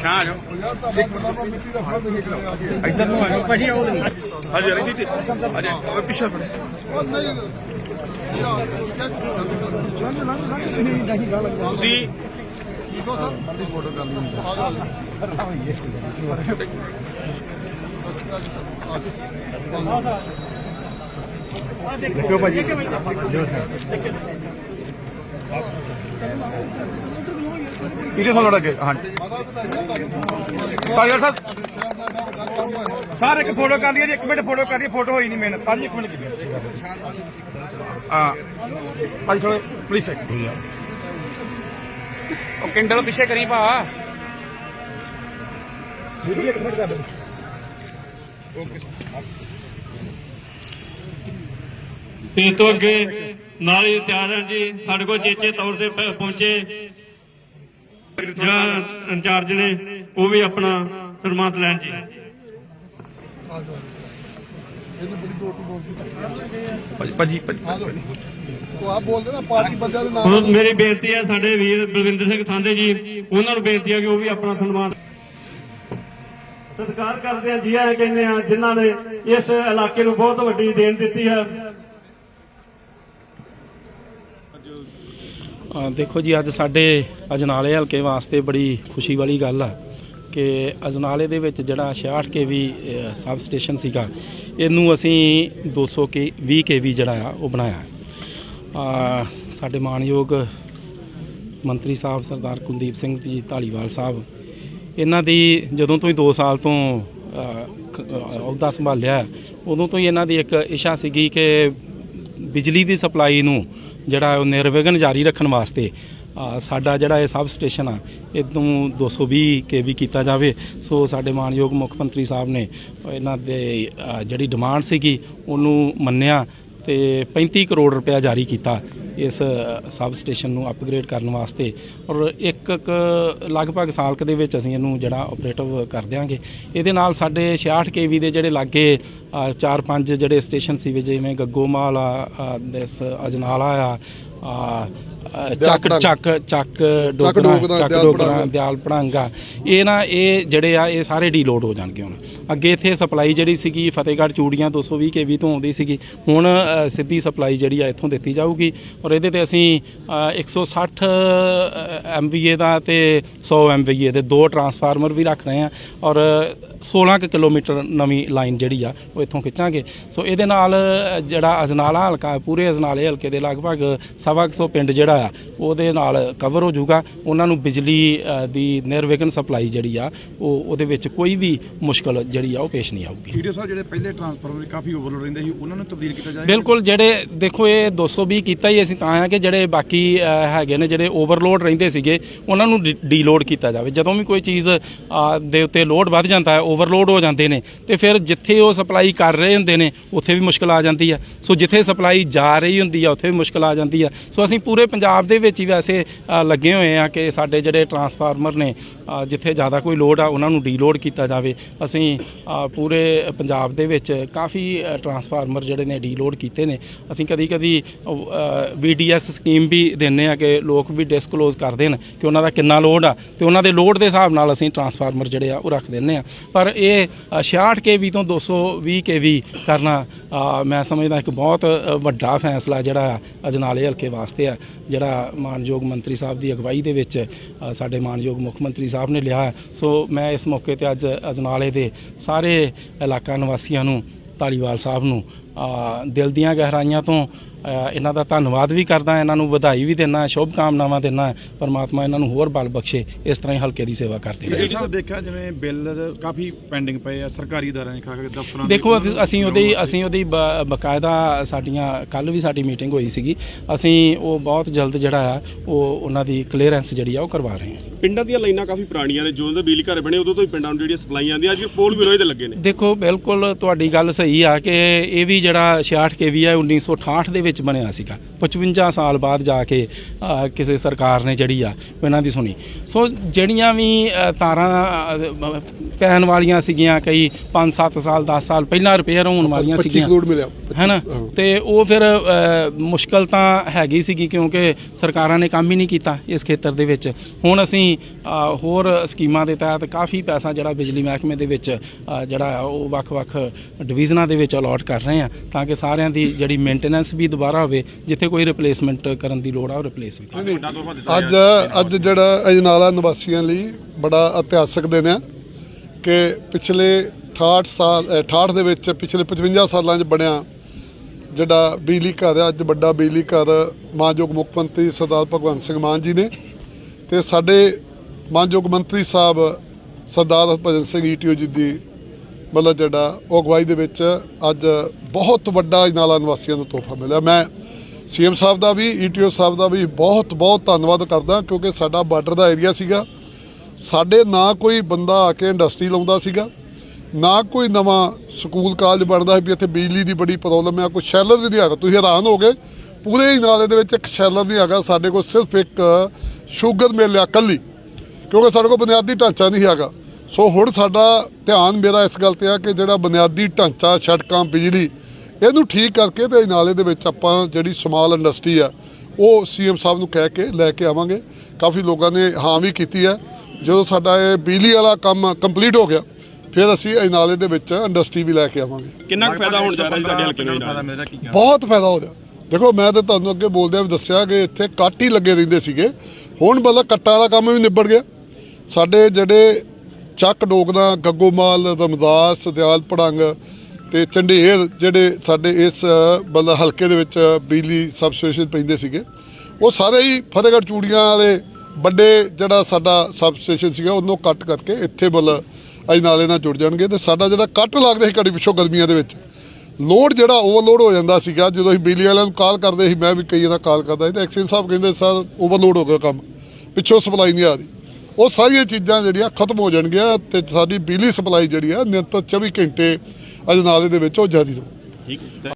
ਸ਼ਾਹ ਜੋ ਇੱਧਰ ਨੂੰ ਆਜੋ ਭਾਜੀ ਆਓ ਹਾਂਜੀ ਰਹੀ ਤੇ ਹਾਂਜੀ ਪਿੱਛੇ ਫੜੇ ਤੁਸੀਂ ਦੇਖੋ ਭਾਜੀ। ਵੀਡੀਓ ਸਾਲ ਲੜਾ ਕੇ ਹਾਂਜੀ ਭਾਈ ਸਾਹਿਬ, ਸਰ, ਇੱਕ ਫੋਟੋ ਕਰ ਲਈਏ ਜੀ, ਇੱਕ ਮਿੰਟ ਫੋਟੋ ਕਰ ਲਈਏ ਫੋਟੋ ਹੋਈ ਨਹੀਂ ਮਿਹਨਤ ਭਾਜੀ, ਇੱਕ ਮਿੰਟ ਕੀ ਆ ਭਾਜੀ ਥੋੜੇ ਪਲੀਜ਼ ਇੱਕ ਉਹ ਕਿੰਡਲ ਪਿੱਛੇ ਕਰੀ ਭਾ। ਵੀਡੀਓ ਇੱਕ ਮਿੰਟ ਕਰ ਲਓ ਤੇ ਇਸ ਤੋਂ ਅੱਗੇ ਨਾਲ ਹੀ ਤਿਆਰ ਹਨ ਜੀ। ਸਾਡੇ ਕੋਲ ਚੇਚੇ ਤੌਰ ਤੇ ਪਹੁੰਚੇ। ਜਿਹੜਾ ਇੰਚਾਰਜ ਨੇ ਉਹ ਵੀ ਆਪਣਾ ਸਨਮਾਨਿਤ ਲੈਣ ਜੀ। ਭਾਜੀ ਭਾਜੀ ਭਾਜੀ। ਉਹ ਆਪ ਬੋਲਦੇ ਨਾ ਪਾਰਟੀ ਬੰਦਿਆਂ ਦੇ ਨਾਮ ਹੁਣ ਮੇਰੀ ਬੇਨਤੀ ਹੈ ਸਾਡੇ ਵੀਰ ਬਲਵਿੰਦਰ ਸਿੰਘ ਸਾਂਧੇ ਜੀ ਉਹਨਾਂ ਨੂੰ ਬੇਨਤੀ ਹੈ ਕਿ ਉਹ ਵੀ ਆਪਣਾ ਸਨਮਾਨ ਸਤਿਕਾਰ ਕਰਦੇ ਆ। ਜੀ ਆਏ ਕਹਿੰਦੇ ਆ ਜਿਨ੍ਹਾਂ ਨੇ ਇਸ ਇਲਾਕੇ ਨੂੰ ਬਹੁਤ ਵੱਡੀ ਦੇਣ ਦਿੱਤੀ ਹੈ। ਦੇਖੋ ਜੀ ਅੱਜ ਸਾਡੇ ਅਜਨਾਲੇ ਹਲਕੇ ਵਾਸਤੇ ਬੜੀ ਖੁਸ਼ੀ ਵਾਲੀ ਗੱਲ ਆ ਕਿ ਅਜਨਾਲੇ ਦੇ ਵਿੱਚ ਜਿਹੜਾ 66 ਕੇਵੀ ਸਬ ਸਟੇਸ਼ਨ ਸੀਗਾ ਇਹਨੂੰ ਅਸੀਂ 200 ਕੇ 20 ਕੇਵੀ ਜਿਹੜਾ ਆ ਉਹ ਬਣਾਇਆ। ਅ, ਸਾਡੇ ਮਾਨਯੋਗ ਮੰਤਰੀ ਸਾਹਿਬ ਸਰਦਾਰ ਕੁਲਦੀਪ ਸਿੰਘ ਜੀ ਢਾਲੀਵਾਲ ਸਾਹਿਬ ਇਹਨਾਂ ਦੀ ਜਦੋਂ ਤੋਂ ਹੀ 2 ਸਾਲ ਤੋਂ ਅਹੁਦਾ ਸੰਭਾਲਿਆ ਉਦੋਂ ਤੋਂ ਹੀ ਇਹਨਾਂ ਦੀ ਇੱਕ ਇਸ਼ਾ ਸੀਗੀ ਕਿ ਬਿਜਲੀ ਦੀ ਸਪਲਾਈ ਨੂੰ ਜਿਹੜਾ ਉਹ ਨਿਰਵਿਘਨ ਜਾਰੀ ਰੱਖਣ ਵਾਸਤੇ ਸਾਡਾ ਜਿਹੜਾ ਇਹ ਸਬ ਸਟੇਸ਼ਨ ਆ ਇਹ ਤੋਂ 220 ਕੇਵੀ ਕੀਤਾ ਜਾਵੇ। ਸੋ ਸਾਡੇ ਮਾਨਯੋਗ ਮੁੱਖ ਮੰਤਰੀ ਸਾਹਿਬ ਨੇ ਇਹਨਾਂ ਦੇ ਜਿਹੜੀ ਡਿਮਾਂਡ ਸੀਗੀ, ਉਹਨੂੰ ਮੰਨਿਆ ਤੇ 35 ਕਰੋੜ ਰੁਪਇਆ ਜਾਰੀ ਕੀਤਾ। ਇਸ ਸਬ ਸਟੇਸ਼ਨ ਨੂੰ ਅਪਗ੍ਰੇਡ ਕਰਨ ਵਾਸਤੇ ਔਰ ਇੱਕ ਇੱਕ ਲਗਭਗ ਸਾਲ ਕੁ ਦੇ ਵਿੱਚ ਅਸੀਂ ਇਹਨੂੰ ਜਿਹੜਾ ਆਪਰੇਟਿਵ ਕਰ ਦਿਆਂਗੇ। ਇਹਦੇ ਨਾਲ ਸਾਡੇ 66 ਕੇਵੀ ਦੇ ਜਿਹੜੇ ਲਾਗੇ ਚਾਰ ਪੰਜ ਜਿਹੜੇ ਸਟੇਸ਼ਨ ਸੀ ਜਿਵੇਂ ਗੱਗੋਮਾਲ ਆ ਅਜਨਾਲਾ ਆ ਚੱਕ ਚੱਕ ਚੱਕ ਡੋਗਰਾ, ਚੱਕ ਪੜਾਂਗਾ। ਦਿਆਲ ਪੜਾਂਗਾ ਇਹ ਨਾ ਇਹ ਜਿਹੜੇ ਆ ਇਹ ਸਾਰੇ ਡੀਲੋਡ ਹੋ ਜਾਣਗੇ ਹੁਣ। ਅੱਗੇ ਇੱਥੇ ਸਪਲਾਈ ਜਿਹੜੀ ਸੀਗੀ ਫਤਿਹਗੜ੍ਹ ਚੂੜੀਆਂ 220 ਕੇਵੀ ਤੋਂ ਆਉਂਦੀ ਸੀਗੀ। ਹੁਣ ਸਿੱਧੀ ਸਪਲਾਈ ਜਿਹੜੀ ਆ ਇੱਥੋਂ ਦਿੱਤੀ ਜਾਊਗੀ। ਔਰ ਇਹਦੇ ਤੇ ਅਸੀਂ ਅ, 160 ਐਮਵੀਏ ਦਾ ਤੇ 100 ਐਮਵੀਏ ਦੇ ਦੋ ਟਰਾਂਸਫਾਰਮਰ ਵੀ ਰੱਖ ਰਹੇ ਆ। ਔਰ 16 ਕੁ ਕਿਲੋਮੀਟਰ ਨਵੀਂ ਲਾਈਨ ਜਿਹੜੀ ਆ ਉਹ ਇੱਥੋਂ ਖਿੱਚਾਂਗੇ। ਸੋ ਇਹਦੇ ਨਾਲ ਜਿਹੜਾ ਅਜਨਾਲਾ ਹਲਕਾ ਪੂਰੇ ਅਜਨਾਲੇ ਹਲਕੇ ਦੇ ਲਗਭਗ ਸਵਾ ਕੁ ਸੌ ਪਿੰਡ ਜਿਹੜਾ ਆ ਉਹਦੇ ਨਾਲ ਕਵਰ ਹੋ ਜਾਊਗਾ। ਉਹਨਾਂ ਨੂੰ ਬਿਜਲੀ ਦੀ ਨਿਰਵਿਘਨ ਸਪਲਾਈ ਜਿਹੜੀ ਆ ਉਹ ਉਹਦੇ ਵਿੱਚ ਕੋਈ ਵੀ ਮੁਸ਼ਕਲ ਜਿਹੜੀ ਆ ਉਹ ਪੇਸ਼ ਨਹੀਂ ਆਊਗੀ। ਵੀਡੀਓ ਸਾਹਿਬ ਜਿਹੜੇ ਪਹਿਲੇ ਟਰਾਂਸਫਾਰਮਰ ਕਾਫੀ ਓਵਰਲੋਡ ਰਹਿੰਦੇ ਸੀ ਉਹਨਾਂ ਨੂੰ ਤਬਦੀਲ ਕੀਤਾ ਜਾਏ ਬਿਲਕੁਲ ਜਿਹੜੇ ਦੇਖੋ ਇਹ 220 ਕੀਤਾ ਹੀ ਅਸੀਂ ਤਾਂ ਆ ਕਿ ਜਿਹੜੇ ਬਾਕੀ ਹੈਗੇ ਨੇ ਜਿਹੜੇ ਓਵਰਲੋਡ ਰਹਿੰਦੇ ਸੀਗੇ ਉਹਨਾਂ ਨੂੰ ਡੀਲੋਡ ਕੀਤਾ ਜਾਵੇ। ਜਦੋਂ ਵੀ ਕੋਈ ਚੀਜ਼ ਦੇ ਉੱਤੇ ਲੋਡ ਵੱਧ ਜਾਂਦਾ ਹੈ ਓਵਰਲੋਡ ਹੋ ਜਾਂਦੇ ਨੇ ਤੇ ਫਿਰ ਜਿੱਥੇ ਉਹ ਸਪਲਾਈ ਕਰ ਰਹੇ ਹੁੰਦੇ ਨੇ ਉੱਥੇ ਵੀ ਮੁਸ਼ਕਲ ਆ ਜਾਂਦੀ ਹੈ ਸੋ ਜਿੱਥੇ ਸਪਲਾਈ ਜਾ ਰਹੀ ਹੁੰਦੀ ਆ ਉੱਥੇ ਵੀ ਮੁਸ਼ਕਲ ਆ ਜਾਂਦੀ ਆ। ਸੋ ਅਸੀਂ ਪੂਰੇ ਪੰਜਾਬ ਦੇ ਵਿੱਚ ਹੀ ਵੈਸੇ ਲੱਗੇ ਹੋਏ ਆ ਕਿ ਸਾਡੇ ਜਿਹੜੇ ਟਰਾਂਸਫਾਰਮਰ ਨੇ ਜਿੱਥੇ ਜ਼ਿਆਦਾ ਕੋਈ ਲੋਡ ਆ ਉਹਨਾਂ ਨੂੰ ਡੀਲੋਡ ਕੀਤਾ ਜਾਵੇ। ਅਸੀਂ ਪੂਰੇ ਪੰਜਾਬ ਦੇ ਵਿੱਚ ਕਾਫੀ ਟਰਾਂਸਫਾਰਮਰ ਜਿਹੜੇ ਨੇ ਡੀਲੋਡ ਕੀਤੇ ਨੇ। ਅਸੀਂ ਕਦੀ ਕਦੀ ਵੀਡੀਐਸ ਸਕੀਮ ਵੀ ਦਿੰਨੇ ਆ ਕਿ ਲੋਕ ਵੀ ਡਿਸਕਲੋਜ਼ ਕਰ ਦੇਣ ਕਿ ਉਹਨਾਂ ਦਾ ਕਿੰਨਾ ਲੋਡ ਆ ਤੇ ਉਹਨਾਂ ਦੇ ਲੋਡ ਦੇ ਹਿਸਾਬ ਨਾਲ ਅਸੀਂ ਟਰਾਂਸਫਾਰਮਰ ਜਿਹੜੇ ਆ ਉਹ ਰੱਖ ਦਿੰਨੇ ਆ ਪਰ ਇਹ ਅ, 66 ਕੇਵੀ ਤੋਂ 220 ਕੇਵੀ ਕਰਨਾ ਮੈਂ ਸਮਝਦਾ ਇੱਕ ਬਹੁਤ ਵੱਡਾ ਫੈਸਲਾ ਜਿਹੜਾ ਆ ਅਜਨਾਲੇ ਹਲਕੇ ਵਾਸਤੇ ਆ। ਜਿਹੜਾ ਮਾਨਯੋਗ ਮੰਤਰੀ ਸਾਹਿਬ ਦੀ ਅਗਵਾਈ ਦੇ ਵਿੱਚ ਸਾਡੇ ਮਾਨਯੋਗ ਮੁੱਖ ਮੰਤਰੀ ਸਾਹਿਬ ਨੇ ਲਿਆ ਸੋ ਮੈਂ ਇਸ ਮੌਕੇ ਤੇ ਅੱਜ ਅਜਨਾਲੇ ਦੇ ਸਾਰੇ ਇਲਾਕਾ ਨਿਵਾਸੀਆਂ ਨੂੰ, ਧਾਲੀਵਾਲ ਸਾਹਿਬ ਨੂੰ ਦਿਲ ਦੀਆਂ ਗਹਿਰਾਈਆਂ ਤੋਂ ਇਹਨਾਂ ਦਾ ਧੰਨਵਾਦ ਵੀ ਕਰਦਾ ਇਹਨਾਂ ਨੂੰ ਵਧਾਈ ਵੀ ਦਿੰਦਾ ਸ਼ੁਭ ਕਾਮਨਾਵਾਂ ਦਿੰਦਾ ਪਰਮਾਤਮਾ ਇਹਨਾਂ ਨੂੰ ਹੋਰ ਬਲ ਬਖਸ਼ੇ ਇਸ ਤਰ੍ਹਾਂ ਹੀ ਹਲਕੇ ਦੀ ਸੇਵਾ ਕਰਦੇ ਰਹੇ। ਸਾਹਿਬ ਦੇਖਿਆ ਜਿਵੇਂ ਬਿੱਲ ਕਾਫੀ ਪੈਂਡਿੰਗ ਪਏ ਆ ਸਰਕਾਰੀ ਅਦਾਰਿਆਂ ਦੇ ਖਾਸ ਦਫ਼ਤਰਾਂ ਦੇ ਦੇਖੋ ਅਸੀਂ- ਉਹਦੀ ਅਸੀਂ ਉਹਦੀ ਬਕਾਇਦਾ ਸਾਡੀਆਂ ਕੱਲ ਵੀ ਸਾਡੀ ਮੀਟਿੰਗ ਹੋਈ ਸੀਗੀ ਅਸੀਂ ਉਹ ਬਹੁਤ ਜਲਦ ਜਿਹੜਾ ਆ ਉਹ ਉਹਨਾਂ ਦੀ ਕਲੀਅਰੈਂਸ ਜਿਹੜੀ ਆ ਉਹ ਕਰਵਾ ਰਹੇ ਹਾਂ। ਪਿੰਡਾਂ ਦੀਆਂ ਲਾਈਨਾਂ ਕਾਫੀ ਪੁਰਾਣੀਆਂ ਨੇ ਜਦੋਂ ਦੇ ਬਿਜਲੀ ਘਰ ਬਣੇ ਉਦੋਂ ਤੋਂ ਹੀ ਪਿੰਡਾਂ ਨੂੰ ਜਿਹੜੀਆਂ ਸਪਲਾਈ ਆਉਂਦੀਆਂ ਅੱਜ ਪੋਲ ਵੀ ਲੋਹੇ ਦੇ ਲੱਗੇ ਨੇ। ਦੇਖੋ ਬਿਲਕੁਲ ਤੁਹਾਡੀ ਗੱਲ ਸਹੀ ਆ ਕਿ ਇਹ ਵੀ ਜਿਹੜਾ 66 ਕੇਵੀ ਹੈ 1968 ਦੇ ਵਿੱਚ ਬਣਿਆ ਸੀਗਾ। 55 ਸਾਲ ਬਾਅਦ ਜਾ ਕੇ ਕਿਸੇ ਸਰਕਾਰ ਨੇ ਜਿਹੜੀ ਆ ਇਹਨਾਂ ਦੀ ਸੁਣੀ। ਸੋ ਜਿਹੜੀਆਂ ਵੀ ਤਾਰਾਂ ਪੈਣ ਵਾਲੀਆਂ ਸੀਗੀਆਂ ਕਈ 5-7 ਸਾਲ 10 ਸਾਲ ਪਹਿਲਾਂ ਰਿਪੇਅਰ ਹੋਣ ਵਾਲੀਆਂ 25 ਸੀਗੀਆਂ। ਕਰੋੜ ਮਿਲਿਆ। ਹੈਨਾ? ਹਾਂ। ਤੇ ਉਹ ਫਿਰ ਮੁਸ਼ਕਲ ਤਾਂ ਹੈਗੀ ਸੀਗੀ ਕਿਉਂਕਿ ਸਰਕਾਰਾਂ ਨੇ ਕੰਮ ਹੀ ਨਹੀਂ ਕੀਤਾ ਇਸ ਖੇਤਰ ਦੇ ਵਿੱਚ। ਹੁਣ ਅਸੀਂ ਹੋਰ ਸਕੀਮਾਂ ਦੇ ਤਹਿਤ ਕਾਫੀ ਪੈਸਾ ਜਿਹੜਾ ਬਿਜਲੀ ਮਹਿਕਮੇ ਦੇ ਵਿੱਚ ਜਿਹੜਾ ਉਹ ਵੱਖ-ਵੱਖ ਡਿਵੀਜ਼ਨਾਂ ਦੇ ਵਿੱਚ ਅਲਾਟ ਕਰ ਰਹੇ ਆ ਤਾਂ ਕਿ ਸਾਰਿਆਂ ਦੀ ਜਿਹੜੀ ਮੇਨਟੇਨੈਂਸ ਵੀ ਦੁਬਾਰਾ ਹੋਵੇ ਜਿੱਥੇ ਕੋਈ ਰਿਪਲੇਸਮੈਂਟ ਕਰਨ ਦੀ ਲੋੜ ਆ ਉਹ ਰਿਪਲੇਸ ਵੀ ਕਰ ਅੱਜ ਅੱਜ ਜਿਹੜਾ ਅਜਨਾਲਾ ਨਿਵਾਸੀਆਂ ਲਈ ਬੜਾ ਇਤਿਹਾਸਕ ਦਿਨ ਹੈ ਕਿ ਪਿਛਲੇ 68 ਸਾਲ ਅ, 68 ਦੇ ਵਿੱਚ ਪਿਛਲੇ 55 ਸਾਲਾਂ 'ਚ ਬਣਿਆ ਜਿਹੜਾ ਬਿਜਲੀ ਘਰ ਹੈ ਅੱਜ ਵੱਡਾ ਬਿਜਲੀ ਘਰ ਮਾਨਯੋਗ ਮੁੱਖ ਮੰਤਰੀ ਸਰਦਾਰ ਭਗਵੰਤ ਸਿੰਘ ਮਾਨ ਜੀ ਨੇ ਤੇ ਸਾਡੇ ਮਾਨਯੋਗ ਮੰਤਰੀ ਸਾਹਿਬ ਸਰਦਾਰ ਹਰਭਜਨ ਸਿੰਘ ਈਟੀਓ ਜੀ ਦੀ ਮਤਲਬ ਜਿਹੜਾ ਉਹ ਅਗਵਾਈ ਦੇ ਵਿੱਚ ਅੱਜ ਬਹੁਤ ਵੱਡਾ ਅਜਨਾਲਾ ਨਿਵਾਸੀਆਂ ਨੂੰ ਤੋਹਫਾ ਮਿਲਿਆ। ਮੈਂ ਸੀਐਮ ਸਾਹਿਬ ਦਾ ਵੀ ਈਟੀਓ ਸਾਹਿਬ ਦਾ ਵੀ ਬਹੁਤ ਬਹੁਤ ਧੰਨਵਾਦ ਕਰਦਾ ਕਿਉਂਕਿ ਸਾਡਾ ਬਾਰਡਰ ਦਾ ਏਰੀਆ ਸੀਗਾ। ਸਾਡੇ ਨਾ ਕੋਈ ਬੰਦਾ ਆ ਕੇ ਇੰਡਸਟਰੀ ਲਾਉਂਦਾ ਸੀਗਾ, ਨਾ ਕੋਈ ਨਵਾਂ ਸਕੂਲ ਕਾਲਜ ਬਣਦਾ ਸੀ ਵੀ ਇੱਥੇ ਬਿਜਲੀ ਦੀ ਬੜੀ ਪ੍ਰੋਬਲਮ ਹੈ ਕੋਈ ਸ਼ੈਲਰ ਵੀ ਨਹੀਂ ਹੈਗਾ ਤੁਸੀਂ ਹੈਰਾਨ ਹੋਗੇ ਪੂਰੇ ਹੀ ਦੇ ਵਿੱਚ ਇੱਕ ਸ਼ੈਲਰ ਨਹੀਂ ਹੈਗਾ, ਸਾਡੇ ਕੋਲ ਸਿਰਫ ਇੱਕ ਸ਼ੂਗਰ ਮਿਲ ਆ ਕੱਲੀ ਕਿਉਂਕਿ ਸਾਡੇ ਕੋਲ ਬੁਨਿਆਦੀ ਢਾਂਚਾ ਨਹੀਂ ਹੈਗਾ। ਸੋ ਹੁਣ ਸਾਡਾ ਧਿਆਨ ਮੇਰਾ ਇਸ ਗੱਲ ਤੇ ਆ ਕਿ ਜਿਹੜਾ ਬੁਨਿਆਦੀ ਢਾਂਚਾ ਸੜਕਾਂ ਬਿਜਲੀ ਇਹਨੂੰ ਠੀਕ ਕਰਕੇ ਤੇ ਨਾਲੇ ਦੇ ਵਿੱਚ ਆਪਾਂ ਜਿਹੜੀ ਸਮਾਲ ਇੰਡਸਟਰੀ ਆ ਉਹ ਸੀਐਮ ਸਾਹਿਬ ਨੂੰ ਕਹਿ ਕੇ ਲੈ ਕੇ ਆਵਾਂਗੇ। ਕਾਫੀ ਲੋਕਾਂ ਨੇ ਹਾਂ ਵੀ ਕੀਤੀ ਹੈ ਜਦੋਂ ਸਾਡਾ ਇਹ ਬਿਜਲੀ ਵਾਲਾ ਕੰਮ ਕੰਪਲੀਟ ਹੋ ਗਿਆ ਫਿਰ ਅਸੀਂ ਇਹ ਨਾਲੇ ਦੇ ਵਿੱਚ ਇੰਡਸਟਰੀ ਵੀ ਲੈ ਕੇ ਆਵਾਂਗੇ। ਕਿੰਨਾ ਫਾਇਦਾ ਹੋਣ ਜਾ ਰਿਹਾ ਜੀ ਤੁਹਾਡੇ ਹਲਕੇ ਨੂੰ ਜੀ? ਬਹੁਤ ਫਾਇਦਾ ਹੋ ਰਿਹਾ। ਦੇਖੋ ਮੈਂ ਤਾਂ ਤੁਹਾਨੂੰ ਅੱਗੇ ਬੋਲਦਿਆਂ ਵੀ ਦੱਸਿਆ ਕਿ ਇੱਥੇ ਕੱਟ ਹੀ ਲੱਗੇ ਰਹਿੰਦੇ ਸੀਗੇ। ਹੁਣ ਮਤਲਬ ਕੱਟਾਂ ਦਾ ਕੰਮ ਵੀ ਨਿਬੜ ਗਿਆ। ਸਾਡੇ ਜਿਹੜੇ ਚੱਕ ਡੋਗਦਾ ਗੱਗੋਮਾਲ ਰਮਦਾਸ, ਦਿਆਲ ਪੜੰਗ ਤੇ ਚੰਡੇਰ ਜਿਹੜੇ ਸਾਡੇ ਇਸ, ਮਤਲਬ ਹਲਕੇ ਦੇ ਵਿੱਚ ਬਿਜਲੀ ਸਬਸਟੇਸ਼ਨ ਪੈਂਦੇ ਸੀਗੇ, ਉਹ ਸਾਰੇ ਹੀ ਫਤਿਹਗੜ੍ਹ ਚੂੜੀਆਂ ਵਾਲੇ ਵੱਡੇ ਜਿਹੜਾ ਸਾਡਾ ਸਬਸਟੇਸ਼ਨ ਸੀਗਾ, ਉਹਨੂੰ ਕੱਟ ਕਰਕੇ ਇੱਥੇ ਮਤਲਬ ਅੱਜ ਨਾਲੇ ਨਾਲ ਜੁੜ ਜਾਣਗੇ ਤੇ ਸਾਡਾ ਜਿਹੜਾ ਕੱਟ ਲੱਗਦਾ ਸੀ ਘੜੀ ਪਿੱਛੋਂ ਗਰਮੀਆਂ ਦੇ ਵਿੱਚ, ਲੋਡ ਜਿਹੜਾ ਓਵਰਲੋਡ ਹੋ ਜਾਂਦਾ ਸੀਗਾ, ਜਦੋਂ ਅਸੀਂ ਬਿਜਲੀ ਵਾਲਿਆਂ ਨੂੰ ਕਾਲ ਕਰਦੇ ਸੀ, ਮੈਂ ਵੀ ਕਈ ਵਾਰ ਕਾਲ ਕਰਦਾ ਸੀ ਤੇ ਐਕਸ਼ਨ ਸਾਹਿਬ ਕਹਿੰਦੇ, ਸਰ ਓਵਰਲੋਡ ਹੋ ਗਿਆ ਕੰਮ, ਪਿੱਛੋਂ ਸਪਲਾਈ ਨਹੀਂ ਆ ਰਹੀ। ਉਹ ਸਾਰੀਆਂ ਚੀਜ਼ਾਂ ਜਿਹੜੀਆਂ ਖਤਮ ਹੋ ਜਾਣਗੀਆਂ ਤੇ ਸਾਡੀ ਬਿਜਲੀ ਸਪਲਾਈ ਜਿਹੜੀ ਆ ਨਿਰੰਤਰ 24 ਘੰਟੇ ਅਜਨਾਲੇ ਦੇ ਵਿੱਚ ਉਹ ਜਾਰੀ ਰਹੂ। ਠੀਕ